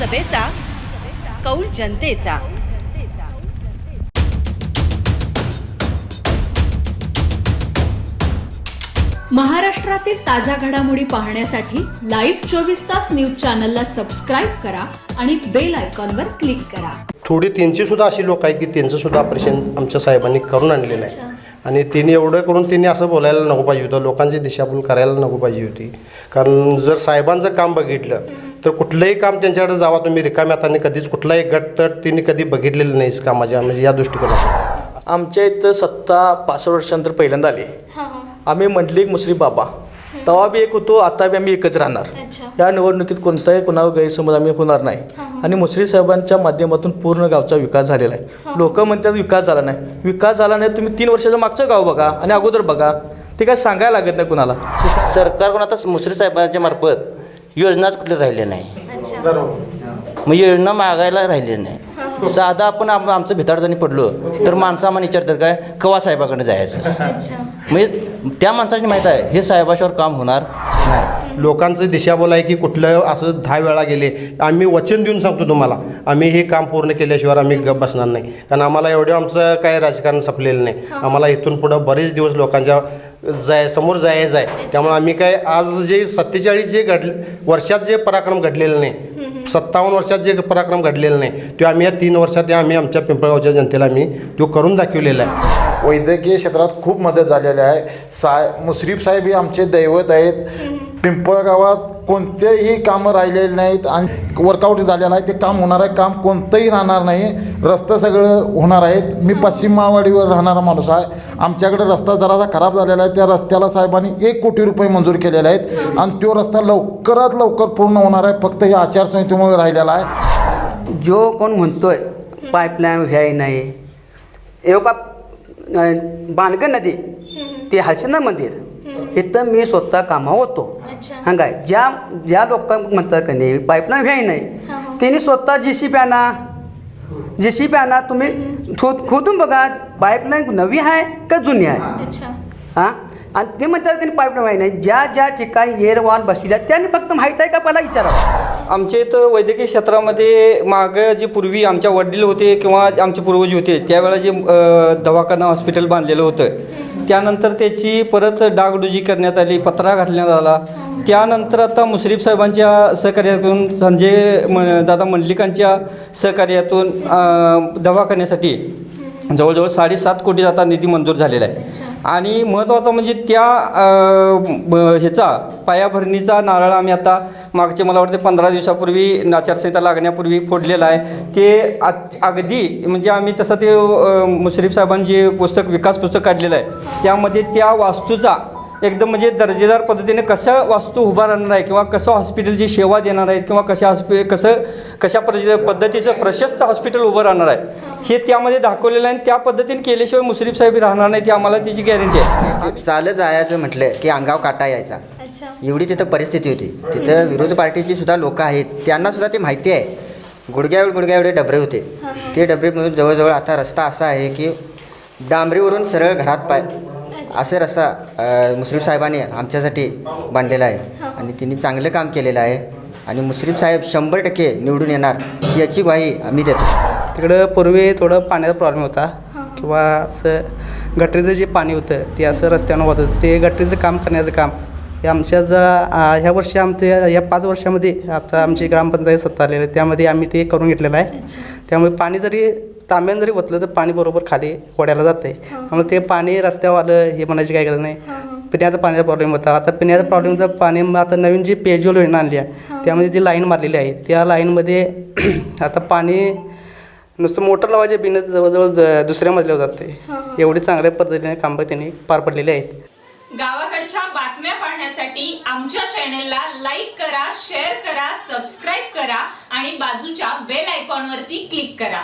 विधानसभेचा कौल जनतेचा. महाराष्ट्रातील ताज्या घडामोडी पाहण्यासाठी लाईव्ह चोवीस तास न्यूज चॅनलला सबस्क्राईब करा आणि बेल आयकॉनवर क्लिक करा. थोडी त्यांची सुद्धा अशी लोक आहेत की त्यांचं सुद्धा ऑपरेशन आमच्या साहेबांनी करून आणलेलं आहे. आणि त्यांनी एवढं करून त्यांनी असं बोलायला नको पाहिजे होतं. लोकांची दिशाभूल करायला नको पाहिजे होती. कारण जर साहेबांचं काम बघितलं तर कुठलंही काम त्यांच्याकडे जावा तुम्ही रिकाम्या हाताने कधीच कुठलाही गट तर त्यांनी कधी बघितलेलं नाहीच कामाच्या म्हणजे या दृष्टिकोनातून. आमच्या इथं सत्ता पासष्ट वर्षानंतर पहिल्यांदा आली. आम्ही मंडलिक मुसरी बाबा. तेव्हा बी एक होतो आता बी आम्ही एकच राहणार. या निवडणुकीत कोणताही कुणावर गैरसमज आम्ही होणार नाही. आणि मुसरी साहेबांच्या माध्यमातून पूर्ण गावचा विकास झालेला आहे. लोक म्हणतात विकास झाला नाही. विकास झाला नाही तुम्ही तीन वर्षाचं मागचं गाव बघा आणि अगोदर बघा. ते काय सांगायला लागत नाही कुणाला? सरकारकडून आता मुसरी साहेबांच्या मार्फत योजनाच कुठल्या राहिल्या नाही. मग योजना मागायला राहिल्या नाही. साधा आपण आम- आमचं भिताडजणी पडलो तर माणसं आम्हाला विचारतात काय कवा साहेबाकडे जायचं? म्हणजे त्या माणसाची माहीत आहे हे साहेबाशिवाय काम होणार लोकांचं दिशाभूल आहे की कुठलं असं दहा वेळा गेले आम्ही वचन देऊन सांगतो तुम्हाला. आम्ही हे काम पूर्ण केल्याशिवाय आम्ही गप बसणार नाही. कारण आम्हाला एवढं आमचं काय राजकारण संपलेलं नाही. आम्हाला इथून पुढं बरेच दिवस लोकांच्या जाय समोर जायचं आहे त्यामुळे आम्ही काय आज जे सत्तेचाळीस जे घड वर्षात जे पराक्रम घडलेलं नाही सत्तावन्न वर्षात जे पराक्रम घडलेलं नाही ते आम्ही या तीन वर्षात आम्ही आमच्या पिंपळगावच्या जनतेला आम्ही तो करून दाखवलेला आहे. वैद्यकीय क्षेत्रात खूप मदत झालेली आहे. साय मुश्रीफ साहेब हे आमचे दैवत आहेत. पिंपळगावात कोणतेही कामं राहिलेली नाहीत आणि वर्कआउट झालेलं आहे ते काम होणार आहे. काम कोणतंही राहणार नाही. रस्ते सगळं होणार आहेत. मी पश्चिम मावाडीवर राहणारा माणूस आहे. आमच्याकडे रस्ता जरासा खराब झालेला आहे. त्या रस्त्याला साहेबांनी एक कोटी रुपये मंजूर केलेले आहेत. आणि तो रस्ता लवकरात लवकर पूर्ण होणार आहे. फक्त हे आचारसंहितेमुळे राहिलेला आहे. जो कोण म्हणतोय पाईपलाईन व्हाय नाही. एवढा बाणगण नदी ते हसना मंदिर. इथं मी स्वतः कामा होतो. हां काय ज्या ज्या लोक म्हणतात का नाही पाईपलाईन व्हाय नाही त्यांनी स्वतः जी सी पी आणा. जी सी आणा तुम्ही खोदून बघा पाईपलाईन नवी आहे का जुनी आहे? हां? आणि ते म्हणतात की पाईपलाईन व्हाय नाही. ज्या ज्या ठिकाणी एअर वॉल बसविल्या त्यांनी फक्त माहीत आहे का मला विचारावं? आमच्या इथं वैद्यकीय क्षेत्रामध्ये मागं जे पूर्वी आमच्या वडील होते किंवा आमचे पूर्वज होते त्यावेळेला जे दवाखाना हॉस्पिटल बांधलेलं होतं त्यानंतर त्याची परत डागडुजी करण्यात आली पत्रा घालण्यात आला. त्यानंतर आता मुश्रीफ साहेबांच्या सहकार्यातून संजय म दादा मंडलिकांच्या सहकार्यातून दवाखान्यासाठी जवळजवळ साडेसात कोटी आता निधी मंजूर झालेला आहे. आणि महत्त्वाचं म्हणजे त्या ह्याचा पायाभरणीचा नारळ आम्ही आता मागचे मला वाटते पंधरा दिवसापूर्वी आचारसंहिता लागण्यापूर्वी फोडलेला आहे. ते अगदी म्हणजे आम्ही तसं ते मुश्रीफ साहेबांनी जे पुस्तक विकास पुस्तक काढलेलं आहे त्यामध्ये त्या वास्तूचा एकदम म्हणजे दर्जेदार पद्धतीने कसं वास्तू उभा राहणार आहे किंवा कसं हॉस्पिटलची सेवा देणार आहेत किंवा कशा हॉस्पि कसं कशा पद्धती पद्धतीचं प्रशस्त हॉस्पिटल उभं राहणार आहे. हे त्यामध्ये दाखवलेलं आहे आणि त्या पद्धतीने केल्याशिवाय मुश्रीफ साहेब राहणार नाही ती आम्हाला त्याची गॅरंटी आहे. चालत जायचं म्हटलं की अंगाव काटा यायचा. एवढी तिथं परिस्थिती होती. तिथं विरोधी पार्टीची सुद्धा लोक आहेत. त्यांना सुद्धा ते माहिती आहे. गुडघ्या गुडघ्या एवढे डबरे होते. ते डबरे मिळून जवळजवळ आता रस्ता असा आहे की डांबरीवरून सरळ घरात पाय असे रस्ता अ, मुश्रीफ साहेबांनी आमच्यासाठी बांधलेला आहे. आणि त्यांनी चांगलं काम केलेलं आहे. आणि मुश्रीफ साहेब शंभर टक्के निवडून येणार याची ग्वाही आम्ही देतो. तिकडं पूर्वी थोडं पाण्याचा प्रॉब्लेम होता. किंवा असं गटरीचं जे पाणी होतं ते असं रस्त्यानं वाहत होतं. ते गटरीचं काम करण्याचं काम. हे आमच्या ज आ, ह्या वर्षी आमच्या या पाच वर्षामध्ये आता आमची ग्रामपंचायत सत्ता आलेली आहे. त्यामध्ये आम्ही ते करून घेतलेलं आहे. त्यामुळे पाणी जरी तांब्यानं जरी ओतलं तर पाणी बरोबर खाली वड्याला जातं आहे त्यामुळे ते पाणी रस्त्यावालं हे म्हणायची काही गरज नाही. पिण्याचा पाण्याचा प्रॉब्लेम होता. आता पिण्याचा प्रॉब्लेमचं पाणी मग आता नवीन जी पेजोल योजना आणली आहे त्यामध्ये जी लाईन मारलेली आहे त्या लाईनमध्ये आता पाणी नुसतं मोटर लावायचे बिनच जवळजवळ दुसऱ्या मजल्यावर जाते एवढी चांगल्या पद्धतीने कामं त्यांनी पार पडलेली आहेत. गावाकडच्या बातम्या पाहण्यासाठी आमच्या चॅनेलला लाईक करा शेअर करा सबस्क्राईब करा आणि बाजूच्या बेल आयकॉनवरती क्लिक करा.